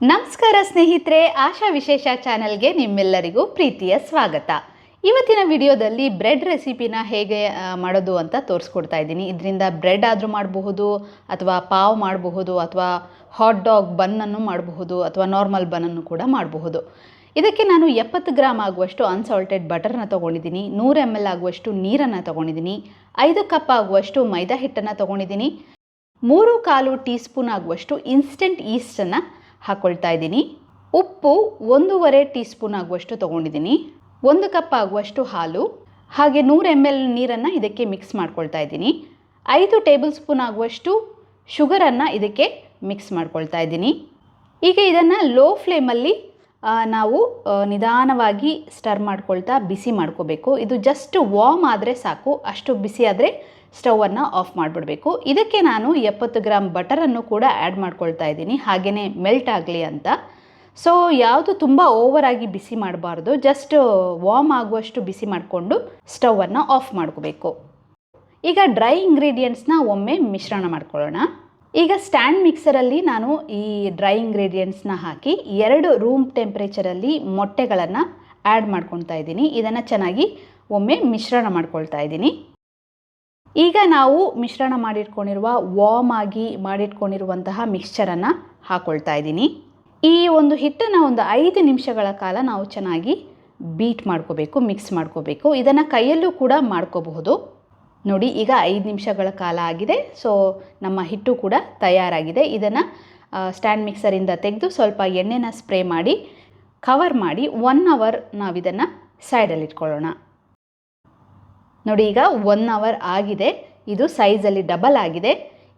ನಮಸ್ಕಾರ ಸ್ನೇಹಿತರೆ, ಆಶಾ ವಿಶೇಷ ಚಾನೆಲ್ಗೆ ನಿಮ್ಮೆಲ್ಲರಿಗೂ ಪ್ರೀತಿಯ ಸ್ವಾಗತ. ಇವತ್ತಿನ ವಿಡಿಯೋದಲ್ಲಿ ಬ್ರೆಡ್ ರೆಸಿಪಿನ ಹೇಗೆ ಮಾಡೋದು ಅಂತ ತೋರಿಸ್ಕೊಡ್ತಾ ಇದ್ದೀನಿ. ಇದರಿಂದ ಬ್ರೆಡ್ ಆದರೂ ಮಾಡಬಹುದು, ಅಥವಾ ಪಾವ್ ಮಾಡಬಹುದು, ಅಥವಾ ಹಾಟ್ ಡಾಗ್ ಬನ್ನನ್ನು ಮಾಡಬಹುದು, ಅಥವಾ ನಾರ್ಮಲ್ ಬನ್ನನ್ನು ಕೂಡ ಮಾಡಬಹುದು. ಇದಕ್ಕೆ ನಾನು ಎಪ್ಪತ್ತು ಗ್ರಾಮ್ ಆಗುವಷ್ಟು ಅನ್ಸಾಲ್ಟೆಡ್ ಬಟರ್ನ ತೊಗೊಂಡಿದ್ದೀನಿ, ನೂರು ಎಂ ಎಲ್ ಆಗುವಷ್ಟು ನೀರನ್ನು ತೊಗೊಂಡಿದ್ದೀನಿ, ಐದು ಕಪ್ ಆಗುವಷ್ಟು ಮೈದಾ ಹಿಟ್ಟನ್ನು ತೊಗೊಂಡಿದ್ದೀನಿ, ಮೂರು ಕಾಲು ಟೀ ಸ್ಪೂನ್ ಆಗುವಷ್ಟು ಇನ್ಸ್ಟೆಂಟ್ ಈಸ್ಟನ್ನು ಹಾಕ್ಕೊಳ್ತಾ ಇದ್ದೀನಿ. ಉಪ್ಪು ಒಂದೂವರೆ ಟೀ ಸ್ಪೂನ್ ಆಗುವಷ್ಟು ತೊಗೊಂಡಿದ್ದೀನಿ. ಒಂದು ಕಪ್ ಆಗುವಷ್ಟು ಹಾಲು. ಹಾಗೆ ನೂರು ಎಂ ಎಲ್ ನೀರನ್ನು ಇದಕ್ಕೆ ಮಿಕ್ಸ್ ಮಾಡ್ಕೊಳ್ತಾ ಇದ್ದೀನಿ. ಐದು ಟೇಬಲ್ ಸ್ಪೂನ್ ಆಗುವಷ್ಟು ಶುಗರನ್ನು ಇದಕ್ಕೆ ಮಿಕ್ಸ್ ಮಾಡ್ಕೊಳ್ತಾ ಇದ್ದೀನಿ. ಈಗ ಇದನ್ನು ಲೋ ಫ್ಲೇಮಲ್ಲಿ ನಾವು ನಿಧಾನವಾಗಿ ಸ್ಟರ್ ಮಾಡ್ಕೊಳ್ತಾ ಬಿಸಿ ಮಾಡ್ಕೋಬೇಕು. ಇದು ಜಸ್ಟ್ ವಾರ್ಮ್ ಆದರೆ ಸಾಕು, ಅಷ್ಟು ಬಿಸಿ ಆದರೆ ಸ್ಟವನ್ನು ಆಫ್ ಮಾಡಿಬಿಡಬೇಕು. ಇದಕ್ಕೆ ನಾನು ಎಪ್ಪತ್ತು ಗ್ರಾಮ್ ಬಟರನ್ನು ಕೂಡ ಆ್ಯಡ್ ಮಾಡ್ಕೊಳ್ತಾ ಇದ್ದೀನಿ. ಹಾಗೆಯೇ ಮೆಲ್ಟ್ ಆಗಲಿ ಅಂತ. ಸೊ ಯಾವುದು ತುಂಬ ಓವರಾಗಿ ಬಿಸಿ ಮಾಡಬಾರ್ದು ಜಸ್ಟ್ ವಾರ್ಮ್ ಆಗುವಷ್ಟು ಬಿಸಿ ಮಾಡಿಕೊಂಡು ಸ್ಟವನ್ನು ಆಫ್ ಮಾಡ್ಕೋಬೇಕು. ಈಗ ಡ್ರೈ ಇಂಗ್ರೀಡಿಯೆಂಟ್ಸ್ನ ಒಮ್ಮೆ ಮಿಶ್ರಣ ಮಾಡ್ಕೊಳ್ಳೋಣ. ಈಗ ಸ್ಟ್ಯಾಂಡ್ ಮಿಕ್ಸರಲ್ಲಿ ನಾನು ಈ ಡ್ರೈ ಇಂಗ್ರೀಡಿಯೆಂಟ್ಸ್ನ ಹಾಕಿ ಎರಡು ರೂಮ್ ಟೆಂಪ್ರೇಚರಲ್ಲಿ ಮೊಟ್ಟೆಗಳನ್ನು ಆ್ಯಡ್ ಮಾಡ್ಕೊಳ್ತಾ ಇದ್ದೀನಿ. ಇದನ್ನು ಚೆನ್ನಾಗಿ ಒಮ್ಮೆ ಮಿಶ್ರಣ ಮಾಡ್ಕೊಳ್ತಾ ಇದ್ದೀನಿ. ಈಗ ನಾವು ಮಿಶ್ರಣ ಮಾಡಿಟ್ಕೊಂಡಿರುವ ವಾಮ್ ಆಗಿ ಮಾಡಿಟ್ಕೊಂಡಿರುವಂತಹ ಮಿಕ್ಸ್ಚರನ್ನು ಹಾಕ್ಕೊಳ್ತಾ ಇದ್ದೀನಿ. ಈ ಒಂದು ಹಿಟ್ಟನ್ನು ಒಂದು ಐದು ನಿಮಿಷಗಳ ಕಾಲ ನಾವು ಚೆನ್ನಾಗಿ ಬೀಟ್ ಮಾಡ್ಕೋಬೇಕು ಮಿಕ್ಸ್ ಮಾಡ್ಕೋಬೇಕು. ಇದನ್ನು ಕೈಯಲ್ಲೂ ಕೂಡ ಮಾಡ್ಕೋಬಹುದು. ನೋಡಿ, ಈಗ ಐದು ನಿಮಿಷಗಳ ಕಾಲ ಆಗಿದೆ. ಸೊ ನಮ್ಮ ಹಿಟ್ಟು ಕೂಡ ತಯಾರಾಗಿದೆ. ಇದನ್ನು ಸ್ಟ್ಯಾಂಡ್ ಮಿಕ್ಸರಿಂದ ತೆಗೆದು ಸ್ವಲ್ಪ ಎಣ್ಣೆನ ಸ್ಪ್ರೇ ಮಾಡಿ ಕವರ್ ಮಾಡಿ ಒನ್ ಅವರ್ ನಾವಿದನ್ನು ಸೈಡಲ್ಲಿ ಇಟ್ಕೊಳ್ಳೋಣ. ನೋಡಿ, ಈಗ ಒನ್ ಅವರ್ ಆಗಿದೆ. ಇದು ಸೈಜಲ್ಲಿ ಡಬಲ್ ಆಗಿದೆ.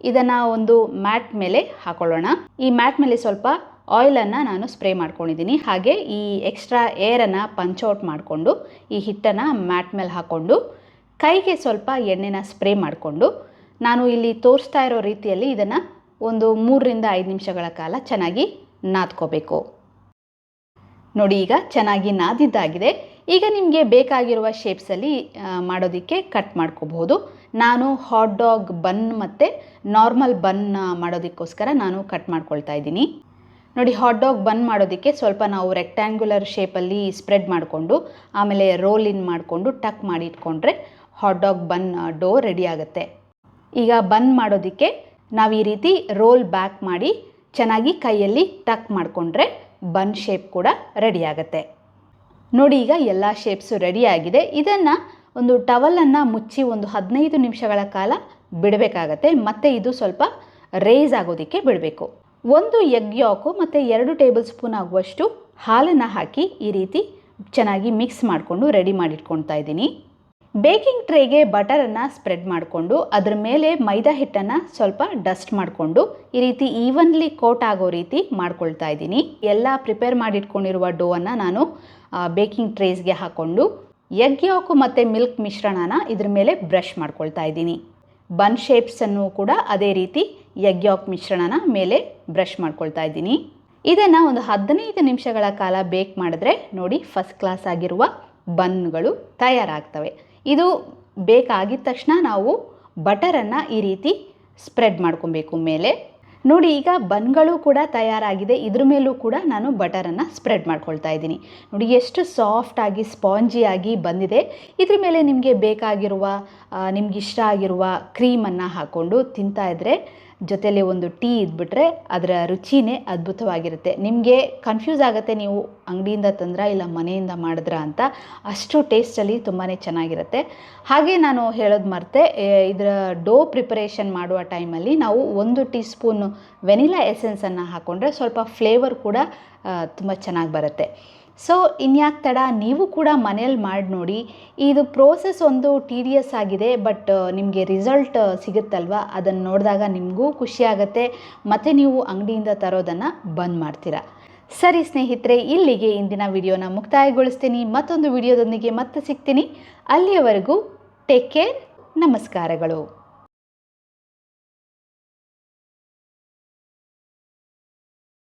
ಇದನ್ನು ಒಂದು ಮ್ಯಾಟ್ ಮೇಲೆ ಹಾಕೊಳ್ಳೋಣ. ಈ ಮ್ಯಾಟ್ ಮೇಲೆ ಸ್ವಲ್ಪ ಆಯಿಲನ್ನು ನಾನು ಸ್ಪ್ರೇ ಮಾಡ್ಕೊಂಡಿದ್ದೀನಿ ಹಾಗೆ ಈ ಎಕ್ಸ್ಟ್ರಾ ಏರನ್ನು ಔಟ್ ಮಾಡಿಕೊಂಡು, ಈ ಹಿಟ್ಟನ್ನು ಮ್ಯಾಟ್ ಮೇಲೆ ಹಾಕ್ಕೊಂಡು ಕೈಗೆ ಸ್ವಲ್ಪ ಎಣ್ಣೆನ ಸ್ಪ್ರೇ ಮಾಡಿಕೊಂಡು ನಾನು ಇಲ್ಲಿ ತೋರಿಸ್ತಾ ಇರೋ ರೀತಿಯಲ್ಲಿ ಇದನ್ನು ಒಂದು ಮೂರರಿಂದ ಐದು ನಿಮಿಷಗಳ ಕಾಲ ಚೆನ್ನಾಗಿ ನಾದ್ಕೋಬೇಕು. ನೋಡಿ, ಈಗ ಚೆನ್ನಾಗಿ ನಾದಿದ್ದಾಗಿದೆ. ಈಗ ನಿಮಗೆ ಬೇಕಾಗಿರುವ ಶೇಪ್ಸಲ್ಲಿ ಮಾಡೋದಕ್ಕೆ ಕಟ್ ಮಾಡ್ಕೋಬಹುದು. ನಾನು ಹಾಟ್ ಡಾಗ್ ಬನ್ ಮತ್ತು ನಾರ್ಮಲ್ ಬನ್ ಮಾಡೋದಕ್ಕೋಸ್ಕರ ನಾನು ಕಟ್ ಮಾಡ್ಕೊಳ್ತಾ ಇದ್ದೀನಿ. ನೋಡಿ ಹಾಟ್ ಡಾಗ್ ಬನ್ ಮಾಡೋದಕ್ಕೆ ಸ್ವಲ್ಪ ನಾವು ರೆಕ್ಟ್ಯಾಂಗ್ಯುಲರ್ ಶೇಪಲ್ಲಿ ಸ್ಪ್ರೆಡ್ ಮಾಡಿಕೊಂಡು, ಆಮೇಲೆ ರೋಲ್ ಇನ್ ಮಾಡಿಕೊಂಡು ಟಕ್ ಮಾಡಿ ಇಟ್ಕೊಂಡ್ರೆ hot dog bun dough ready ಆಗುತ್ತೆ. ಈಗ ಬನ್ ಮಾಡೋದಕ್ಕೆ ನಾವು ಈ ರೀತಿ ರೋಲ್ ಬ್ಯಾಕ್ ಮಾಡಿ ಚೆನ್ನಾಗಿ ಕೈಯಲ್ಲಿ ಟಕ್ ಮಾಡಿಕೊಂಡ್ರೆ ಬನ್ ಶೇಪ್ ಕೂಡ ರೆಡಿ ಆಗುತ್ತೆ. ನೋಡಿ ಈಗ ಎಲ್ಲ ಶೇಪ್ಸು ರೆಡಿ ಆಗಿದೆ. ಇದನ್ನು ಒಂದು ಟವಲನ್ನು ಮುಚ್ಚಿ ಒಂದು ಹದಿನೈದು ನಿಮಿಷಗಳ ಕಾಲ ಬಿಡಬೇಕಾಗತ್ತೆ. ಮತ್ತು ಇದು ಸ್ವಲ್ಪ ರೇಸ್ ಆಗೋದಕ್ಕೆ ಬಿಡಬೇಕು. ಒಂದು ಎಗ್ ಯಾಕು ಮತ್ತು ಎರಡು ಟೇಬಲ್ ಸ್ಪೂನ್ ಆಗುವಷ್ಟು ಹಾಲನ್ನು ಹಾಕಿ ಈ ರೀತಿ ಚೆನ್ನಾಗಿ ಮಿಕ್ಸ್ ಮಾಡಿಕೊಂಡು ರೆಡಿ ಮಾಡಿಟ್ಕೊಳ್ತಾ ಇದ್ದೀನಿ. ಬೇಕಿಂಗ್ ಟ್ರೇಗೆ ಬಟರನ್ನು ಸ್ಪ್ರೆಡ್ ಮಾಡಿಕೊಂಡು ಅದರ ಮೇಲೆ ಮೈದಾ ಹಿಟ್ಟನ್ನು ಸ್ವಲ್ಪ ಡಸ್ಟ್ ಮಾಡಿಕೊಂಡು ಈ ರೀತಿ ಈವನ್ಲಿ ಕೋಟ್ ಆಗೋ ರೀತಿ ಮಾಡ್ಕೊಳ್ತಾ ಇದ್ದೀನಿ. ಎಲ್ಲ ಪ್ರಿಪೇರ್ ಮಾಡಿಟ್ಕೊಂಡಿರುವ ಡೋವನ್ನು ನಾನು ಬೇಕಿಂಗ್ ಟ್ರೇಸ್ಗೆ ಹಾಕ್ಕೊಂಡು ಎಗ್ ಯಾಕು ಮತ್ತು ಮಿಲ್ಕ್ ಮಿಶ್ರಣನ ಇದ್ರ ಮೇಲೆ ಬ್ರಷ್ ಮಾಡ್ಕೊಳ್ತಾ ಇದ್ದೀನಿ. ಬನ್ ಶೇಪ್ಸನ್ನು ಕೂಡ ಅದೇ ರೀತಿ ಎಗ್ ಯಾಕ್ ಮಿಶ್ರಣನ ಮೇಲೆ ಬ್ರಷ್ ಮಾಡ್ಕೊಳ್ತಾ ಇದ್ದೀನಿ. ಇದನ್ನು ಒಂದು ಹದಿನೈದು ನಿಮಿಷಗಳ ಕಾಲ ಬೇಕ್ ಮಾಡಿದ್ರೆ ನೋಡಿ ಫಸ್ಟ್ ಕ್ಲಾಸ್ ಆಗಿರುವ ಬನ್ಗಳು ತಯಾರಾಗ್ತವೆ. ಇದು ಬೇಕಾಗಿದ್ದ ತಕ್ಷಣ ನಾವು ಬಟರನ್ನು ಈ ರೀತಿ ಸ್ಪ್ರೆಡ್ ಮಾಡ್ಕೊಬೇಕು ಮೇಲೆ. ನೋಡಿ, ಈಗ ಬನ್ಗಳು ಕೂಡ ತಯಾರಾಗಿದೆ. ಇದ್ರ ಮೇಲೂ ಕೂಡ ನಾನು ಬಟರನ್ನು ಸ್ಪ್ರೆಡ್ ಮಾಡ್ಕೊಳ್ತಾ ಇದ್ದೀನಿ. ನೋಡಿ, ಎಷ್ಟು ಸಾಫ್ಟಾಗಿ ಸ್ಪಾಂಜಿಯಾಗಿ ಬಂದಿದೆ. ಇದ್ರ ಮೇಲೆ ನಿಮಗೆ ಬೇಕಾಗಿರುವ ನಿಮ್ಗೆ ಇಷ್ಟ ಆಗಿರುವ ಕ್ರೀಮನ್ನು ಹಾಕ್ಕೊಂಡು ತಿಂತಾ ಇದ್ದರೆ ಜೊತೆಲಿ ಒಂದು ಟೀ ಇದ್ಬಿಟ್ರೆ ಅದರ ರುಚಿನೇ ಅದ್ಭುತವಾಗಿರುತ್ತೆ. ನಿಮಗೆ ಕನ್ಫ್ಯೂಸ್ ಆಗುತ್ತೆ ನೀವು ಅಂಗಡಿಯಿಂದ ತಂದ್ರ ಇಲ್ಲ ಮನೆಯಿಂದ ಮಾಡಿದ್ರ ಅಂತ ಅಷ್ಟು ಟೇಸ್ಟಲ್ಲಿ ತುಂಬಾ ಚೆನ್ನಾಗಿರುತ್ತೆ. ಹಾಗೆ ನಾನು ಹೇಳೋದು ಮರ್ತೆ ಇದರ ಡೋ ಪ್ರಿಪರೇಷನ್ ಮಾಡುವ ಟೈಮಲ್ಲಿ ನಾವು ಒಂದು ಟೀ ಸ್ಪೂನು ವೆನಿಲಾ ಎಸೆನ್ಸನ್ನು ಹಾಕ್ಕೊಂಡ್ರೆ ಸ್ವಲ್ಪ ಫ್ಲೇವರ್ ಕೂಡ ತುಂಬ ಚೆನ್ನಾಗಿ ಬರುತ್ತೆ. ಸೊ ಇನ್ಯಾಕೆ ತಡ ನೀವು ಕೂಡ ಮನೇಲಿ ಮಾಡಿ ನೋಡಿ. ಇದು ಪ್ರೋಸೆಸ್ ಒಂದು ಟೀಡಿಯಸ್ ಆಗಿದೆ ಬಟ್ ನಿಮಗೆ ರಿಸಲ್ಟ್ ಸಿಗುತ್ತಲ್ವ? ಅದನ್ನು ನೋಡಿದಾಗ ನಿಮಗೂ ಖುಷಿ ಮತ್ತು ನೀವು ಅಂಗಡಿಯಿಂದ ತರೋದನ್ನು ಬಂದ್ ಮಾಡ್ತೀರಾ. ಸರಿ ಸ್ನೇಹಿತರೆ, ಇಲ್ಲಿಗೆ ಇಂದಿನ ವಿಡಿಯೋನ ಮುಕ್ತಾಯಗೊಳಿಸ್ತೀನಿ. ಮತ್ತೊಂದು ವಿಡಿಯೋದೊಂದಿಗೆ ಮತ್ತೆ ಸಿಗ್ತೀನಿ. ಅಲ್ಲಿಯವರೆಗೂ ಟೇಕ್ ಕೇರ್ ನಮಸ್ಕಾರಗಳು.